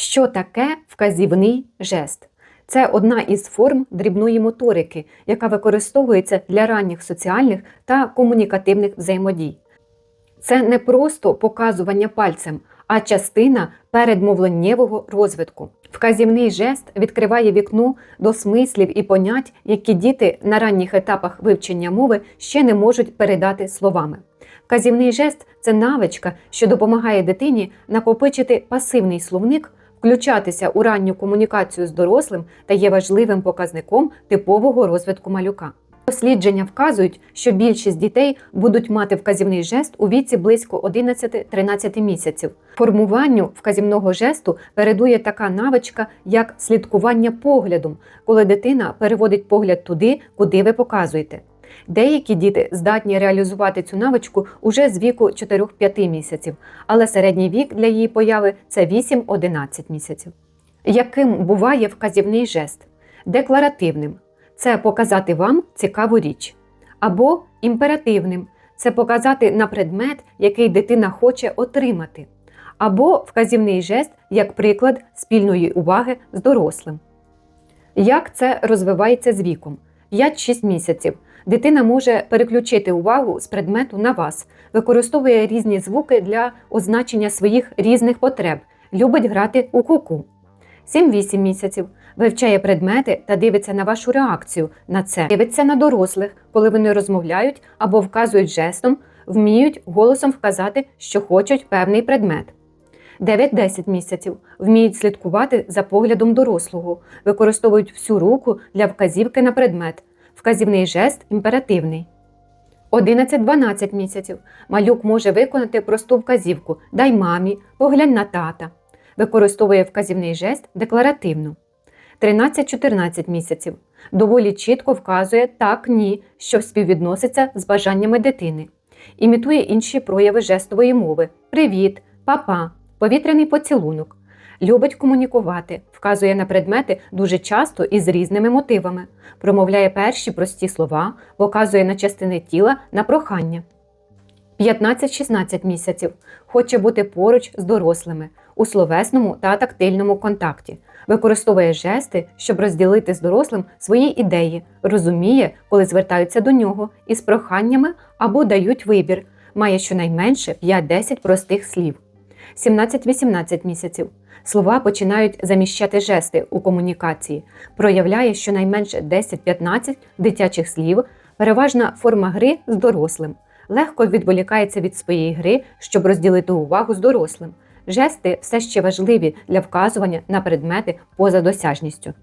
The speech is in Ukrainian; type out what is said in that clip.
Що таке вказівний жест? Це одна із форм дрібної моторики, яка використовується для ранніх соціальних та комунікативних взаємодій. Це не просто показування пальцем, а частина передмовленнєвого розвитку. Вказівний жест відкриває вікно до смислів і понять, які діти на ранніх етапах вивчення мови ще не можуть передати словами. Вказівний жест це навичка, що допомагає дитині накопичити пасивний словник, включатися у ранню комунікацію з дорослим та є важливим показником типового розвитку малюка. Дослідження вказують, що більшість дітей будуть мати вказівний жест у віці близько 11-13 місяців. Формуванню вказівного жесту передує така навичка, як слідкування поглядом, коли дитина переводить погляд туди, куди ви показуєте. Деякі діти здатні реалізувати цю навичку уже з віку 4-5 місяців, але середній вік для її появи це 8-11 місяців. Яким буває вказівний жест? Декларативним це показати вам цікаву річ, або імперативним це показати на предмет, який дитина хоче отримати, або вказівний жест як приклад спільної уваги з дорослим. Як це розвивається з віком? 5-6 місяців. Дитина може переключити увагу з предмету на вас, використовує різні звуки для означення своїх різних потреб, любить грати у куку. 7-8 місяців вивчає предмети та дивиться на вашу реакцію на це, дивиться на дорослих, коли вони розмовляють або вказують жестом, вміють голосом вказати, що хочуть певний предмет. 9-10 місяців вміють слідкувати за поглядом дорослого, використовують всю руку для вказівки на предмет, вказівний жест імперативний. 11-12 місяців малюк може виконати просту вказівку Дай мамі, поглянь на тата. Використовує вказівний жест декларативно. 13-14 місяців доволі чітко вказує так, ні, що співвідноситься з бажаннями дитини. Імітує інші прояви жестової мови привіт, папа, повітряний поцілунок. Любить комунікувати, вказує на предмети дуже часто і з різними мотивами, промовляє перші прості слова, показує на частини тіла на прохання. 15-16 місяців хоче бути поруч з дорослими у словесному та тактильному контакті, використовує жести, щоб розділити з дорослим свої ідеї, розуміє, коли звертаються до нього із проханнями або дають вибір, має щонайменше 5-10 простих слів. 17-18 місяців. Слова починають заміщати жести у комунікації, проявляє щонайменше 10-15 дитячих слів, переважна форма гри з дорослим, легко відволікається від своєї гри, щоб розділити увагу з дорослим. Жести все ще важливі для вказування на предмети поза досяжністю.